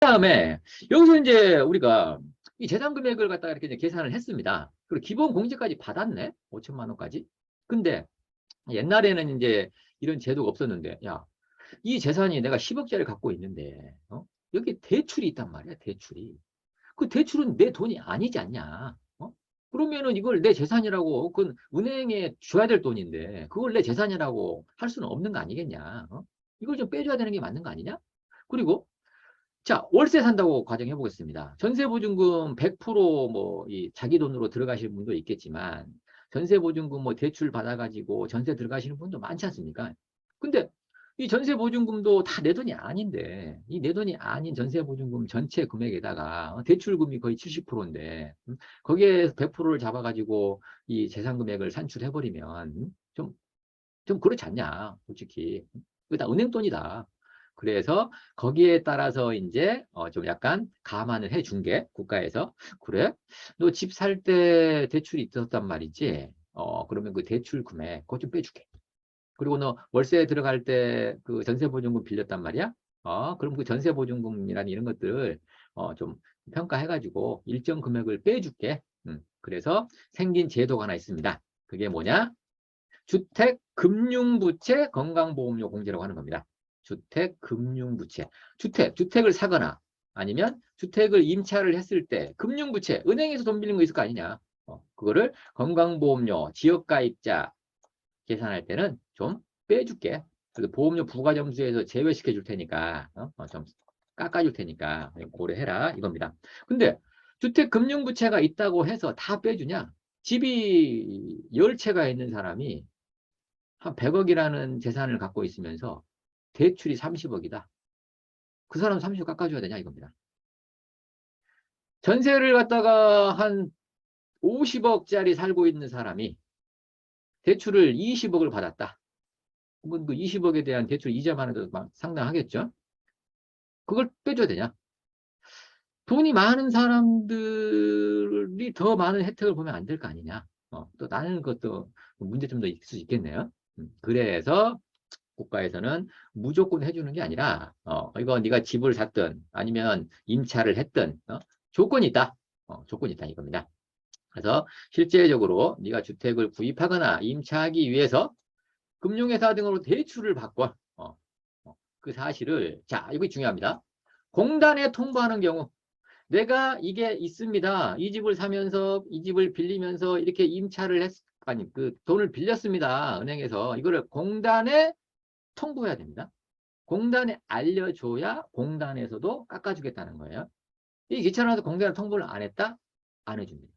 다음에 여기서 이제 우리가 이 재산 금액을 갖다가 이렇게 계산을 했습니다. 그리고 기본 공제까지 받았네. 5천만 원까지. 근데 옛날에는 이제 이런 제도가 없었는데 야, 이 재산이 내가 10억짜리 갖고 있는데 어? 여기 대출이 있단 말이야. 대출이. 그 대출은 내 돈이 아니지 않냐. 어? 그러면은 이걸 내 재산이라고 그건 은행에 줘야 될 돈인데 그걸 내 재산이라고 할 수는 없는 거 아니겠냐. 어? 이걸 좀 빼줘야 되는 게 맞는 거 아니냐? 그리고 자, 월세 산다고 가정해 보겠습니다. 전세 보증금 100%뭐 이 자기 돈으로 들어가실 분도 있겠지만 전세 보증금 뭐 대출 받아 가지고 전세 들어가시는 분도 많지 않습니까? 근데 이 전세 보증금도 다 내 돈이 아닌데 이 내 돈이 아닌 전세 보증금 전체 금액에다가 어, 대출금이 거의 70%인데 음, 거기에 100%를 잡아 가지고 이 재산 금액을 산출해 버리면 좀 좀 그렇지 않냐, 솔직히. 이거 다 은행 돈이다. 그래서 거기에 따라서 이제 어 좀 약간 감안을 해준 게 국가에서 그래? 너 집 살 때 대출이 있었단 말이지? 어 그러면 그 대출 금액 그거 좀 빼줄게. 그리고 너 월세 들어갈 때 그 전세 보증금 빌렸단 말이야? 어 그럼 그 전세 보증금이라는 이런 것들 어 좀 평가해 가지고 일정 금액을 빼줄게. 음, 그래서 생긴 제도가 하나 있습니다. 그게 뭐냐? 주택 금융부채 건강보험료 공제라고 하는 겁니다. 주택 금융 부채. 주택, 주택을 사거나 아니면 주택을 임차를 했을 때 금융 부채, 은행에서 돈 빌린 거 있을 거 아니냐. 어, 그거를 건강보험료, 지역가입자 계산할 때는 좀 빼줄게. 그래서 보험료 부가점수에서 제외시켜 줄 테니까 어? 어, 좀 깎아줄 테니까 고려해라 이겁니다. 근데 주택 금융부채가 있다고 해서 다 빼주냐? 집이 열 채가 있는 사람이 한 100억이라는 재산을 갖고 있으면서 대출이 30억이다. 그 사람 30억 깎아줘야 되냐 이겁니다. 전세를 갖다가 한 50억짜리 살고 있는 사람이 대출을 20억을 받았다. 그러면 그 20억에 대한 대출 이자만 해도 막 상당하겠죠? 그걸 빼줘야 되냐? 돈이 많은 사람들이 더 많은 혜택을 보면 안 될 거 아니냐? 어, 또 나는 것도 문제점도 있을 수 있겠네요. 음, 그래서 국가에서는 무조건 해주는 게 아니라 어, 이거 네가 집을 샀든 아니면 임차를 했든 어, 조건이 있다. 어, 조건이 있다 이겁니다. 그래서 실제적으로 네가 주택을 구입하거나 임차하기 위해서 금융회사 등으로 대출을 받고 어, 어, 그 사실을 자 이거 중요합니다. 공단에 통보하는 경우 내가 이게 있습니다. 이 집을 사면서 이 집을 빌리면서 이렇게 임차를 했 아니 그 돈을 빌렸습니다. 은행에서 이거를 공단에 통보해야 됩니다. 공단에 알려줘야 공단에서도 깎아주겠다는 거예요. 이 귀찮아서 공단에 통보를 안 했다? 안 해줍니다.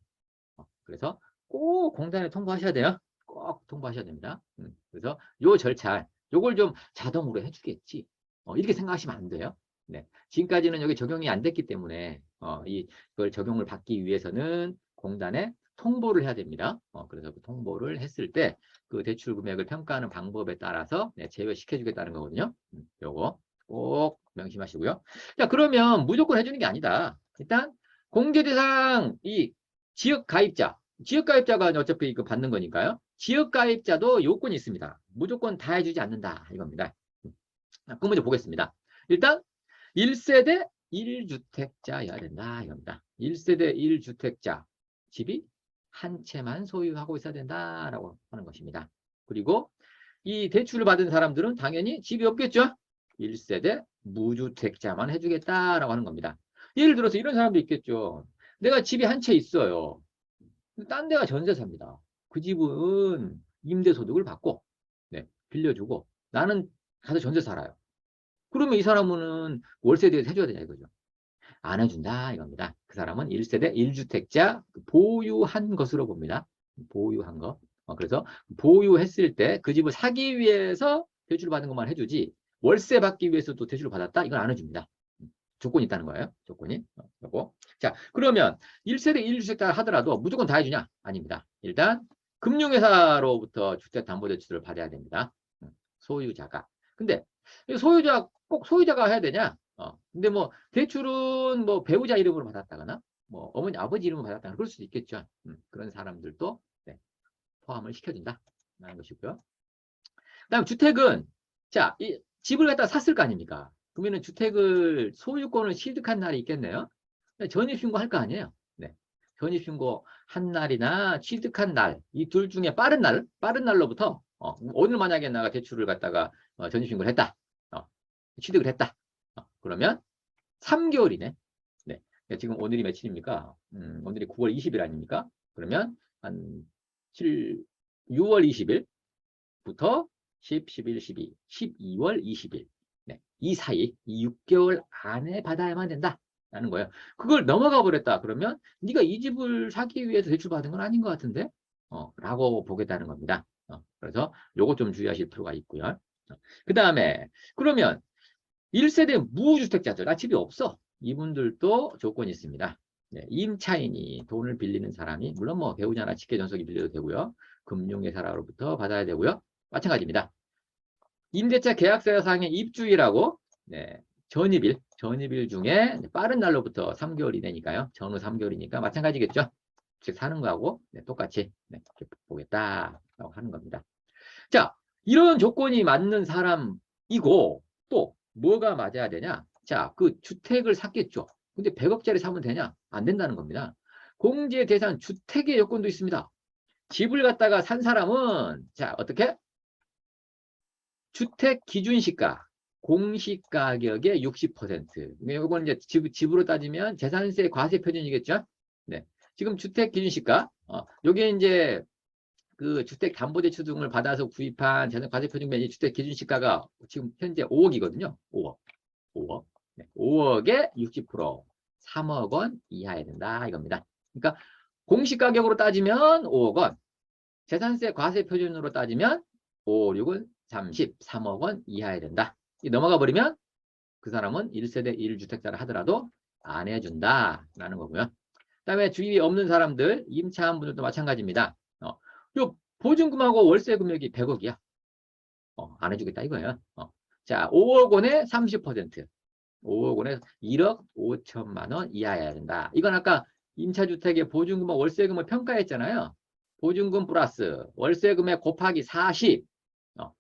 어, 그래서 꼭 공단에 통보하셔야 돼요. 꼭 통보하셔야 됩니다. 음, 그래서 요 절차, 요걸 좀 자동으로 해주겠지. 어, 이렇게 생각하시면 안 돼요. 네. 지금까지는 여기 적용이 안 됐기 때문에 어, 이걸 적용을 받기 위해서는 공단에 통보를 해야 됩니다. 어, 그래서 그 통보를 했을 때 그 대출 금액을 평가하는 방법에 따라서 네, 제외시켜 주겠다는 거거든요. 음, 요거 꼭 명심하시고요. 자, 그러면 무조건 해주는 게 아니다. 일단 공제 대상 이 지역 가입자, 지역 가입자가 어차피 이거 받는 거니까요. 지역 가입자도 요건이 있습니다. 무조건 다 해주지 않는다 이겁니다. 음, 그 문제 보겠습니다. 일단 1세대 1주택자여야 된다 이겁니다. 1세대 1주택자 집이 한 채만 소유하고 있어야 된다라고 하는 것입니다. 그리고 이 대출을 받은 사람들은 당연히 집이 없겠죠. 1세대 무주택자만 해주겠다라고 하는 겁니다. 예를 들어서 이런 사람도 있겠죠. 내가 집이 한 채 있어요. 딴 데가 전세 삽니다. 그 집은 임대소득을 받고 네, 빌려주고 나는 가서 전세 살아요. 그러면 이 사람은 월세에 대해서 해줘야 되냐 이거죠. 안 해준다 이겁니다. 그 사람은 1세대 1주택자 보유한 것으로 봅니다. 보유한 거. 어, 그래서 보유했을 때 그 집을 사기 위해서 대출을 받는 것만 해주지 월세 받기 위해서도 대출을 받았다? 이건 안 해줍니다. 조건이 있다는 거예요. 조건이. 어, 요거. 자, 그러면 1세대 1주택자 하더라도 무조건 다 해주냐? 아닙니다. 일단 금융회사로부터 주택담보대출을 받아야 됩니다. 음, 소유자가. 근데 소유자 꼭 소유자가 해야 되냐? 어, 근데 뭐 대출은 뭐 배우자 이름으로 받았다거나 뭐 어머니 아버지 이름으로 받았다거나 그럴 수도 있겠죠. 음, 그런 사람들도 네, 포함을 시켜준다. 라는 것이고요. 그 다음 주택은 자, 이 집을 갖다 샀을 거 아닙니까? 그러면은 주택을 소유권을 취득한 날이 있겠네요. 전입신고 할 거 아니에요. 네. 전입신고 한 날이나 취득한 날, 이 둘 중에 빠른 날, 빠른 날로부터 어, 오늘 만약에 내가 대출을 갖다가 어, 전입신고를 했다. 어, 취득을 했다. 어, 그러면 3개월이네. 네. 지금 오늘이 며칠입니까? 음, 오늘이 9월 20일 아닙니까? 그러면 한 7, 6월 20일부터 10, 11, 12, 12월 20일. 네. 이 사이, 이 6개월 안에 받아야만 된다. 라는 거예요. 그걸 넘어가 버렸다. 그러면 네가 이 집을 사기 위해서 대출 받은 건 아닌 것 같은데? 어, 라고 보겠다는 겁니다. 어, 그래서 요거 좀 주의하실 필요가 있고요. 어, 그 다음에 그러면 1세대 무주택자들, 나 집이 없어. 이분들도 조건이 있습니다. 네, 임차인이 돈을 빌리는 사람이 물론 뭐 배우자나 직계전속이 빌려도 되고요. 금융회사로부터 받아야 되고요. 마찬가지입니다. 임대차 계약서상의 입주일하고 네, 전입일, 전입일 중에 빠른 날로부터 3개월이 되니까요. 전후 3개월이니까 마찬가지겠죠. 즉 사는 거하고 네, 똑같이 네, 이렇게 보겠다라고 하는 겁니다. 자, 이런 조건이 맞는 사람이고 또 뭐가 맞아야 되냐? 자, 그 주택을 샀겠죠. 근데 100억짜리 사면 되냐? 안 된다는 겁니다. 공제 대상 주택의 요건도 있습니다. 집을 갖다가 산 사람은 자, 어떻게? 주택 기준 시가 공시 가격의 60%. 이건 이제 집, 집으로 따지면 재산세 과세 표준이겠죠? 네. 지금 주택 기준 시가 어, 요게 이제 그 주택 담보대출 등을 받아서 구입한 재산 과세 표준면 주택 기준 시가가 지금 현재 5억이거든요. 5억. 5억. 네. 5억에 60% 3억 원 이하야 된다 이겁니다. 그러니까 공시 가격으로 따지면 5억 원, 재산세 과세 표준으로 따지면 5, 6은 33억 원 이하야 된다. 넘어가 버리면 그 사람은 1세대 1주택자를 하더라도 안 해준다라는 거고요. 그 다음에 주위에 없는 사람들, 임차한 분들도 마찬가지입니다. 어, 요 보증금하고 월세 금액이 100억이야. 어, 안 해주겠다 이거예요. 어. 자, 5억 원에 30%. 5억 원에 1억 5천만 원 이하여야 된다. 이건 아까 임차주택의 보증금과 월세금을 평가했잖아요. 보증금 플러스 월세금액 곱하기 40. 어,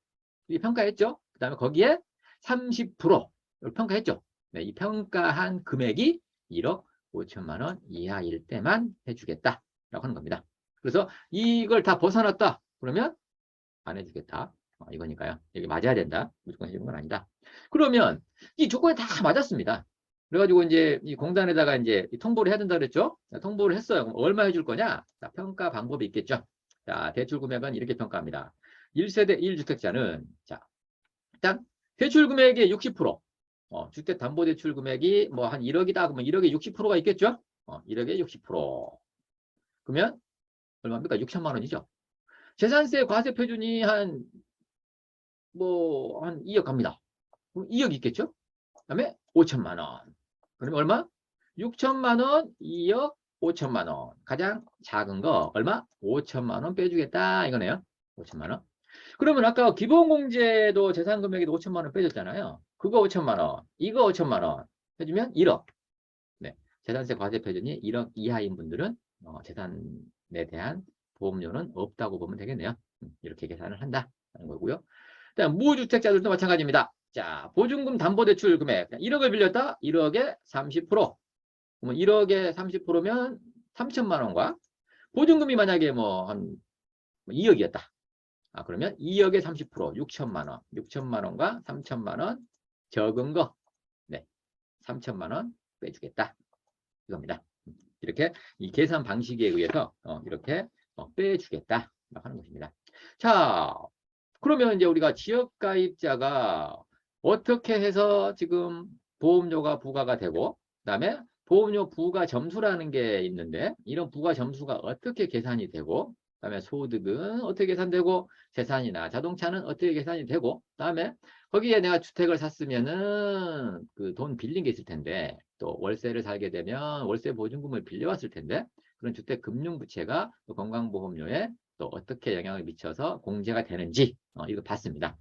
이 평가했죠. 그 다음에 거기에 30%를 평가했죠. 네, 이 평가한 금액이 1억 5천만 원 이하일 때만 해주겠다라고 하는 겁니다. 그래서 이걸 다 벗어났다. 그러면 안 해주겠다. 어, 이거니까요. 여기 맞아야 된다. 무조건 해주는 건 아니다. 그러면 이 조건이 다 맞았습니다. 그래가지고 이제 이 공단에다가 이제 통보를 해야 된다 그랬죠? 자, 통보를 했어요. 그럼 얼마 해줄 거냐? 자, 평가 방법이 있겠죠. 자, 대출 금액은 이렇게 평가합니다. 1세대 1주택자는 자, 일단 대출 금액의 60%. 어, 주택 담보 대출 금액이 뭐 한 1억이다. 그러면 1억에 60%가 있겠죠? 어, 1억에 60%. 그러면 얼마입니까? 6천만 원이죠. 재산세 과세 표준이 한 뭐 한 2억 갑니다. 그럼 2억 있겠죠? 그다음에 5천만 원. 그러면 얼마? 6천만 원, 2억, 5천만 원. 가장 작은 거 얼마? 5천만 원 빼주겠다 이거네요. 5천만 원. 그러면 아까 기본공제도 재산금액에도 5천만 원 빼줬잖아요. 그거 5천만 원, 이거 5천만 원 해주면 1억. 네, 재산세 과세 표준이 1억 이하인 분들은 어, 재산에 대한 보험료는 없다고 보면 되겠네요. 음, 이렇게 계산을 한다는 거고요. 그다음 무주택자들도 마찬가지입니다. 자, 보증금 담보대출 금액 1억을 빌렸다. 1억에 30%. 그러면 1억에 30%면 3천만 원과 보증금이 만약에 뭐 한 2억이었다. 아, 그러면 2억에 30% 6천만 원. 6천만 원과 3천만 원 적은 거. 네. 3천만 원 빼주겠다. 이겁니다. 이렇게 이 계산 방식에 의해서 어, 이렇게 어, 빼주겠다 하는 것입니다. 자, 그러면 이제 우리가 지역가입자가 어떻게 해서 지금 보험료가 부과가 되고 그다음에 보험료 부과 점수라는 게 있는데 이런 부과 점수가 어떻게 계산이 되고 그 다음에 소득은 어떻게 계산되고 재산이나 자동차는 어떻게 계산이 되고 그다음에 거기에 내가 주택을 샀으면은 그 돈 빌린 게 있을 텐데 또 월세를 살게 되면 월세 보증금을 빌려왔을 텐데 그런 주택 금융 부채가 건강보험료에 또 어떻게 영향을 미쳐서 공제가 되는지 어, 이거 봤습니다.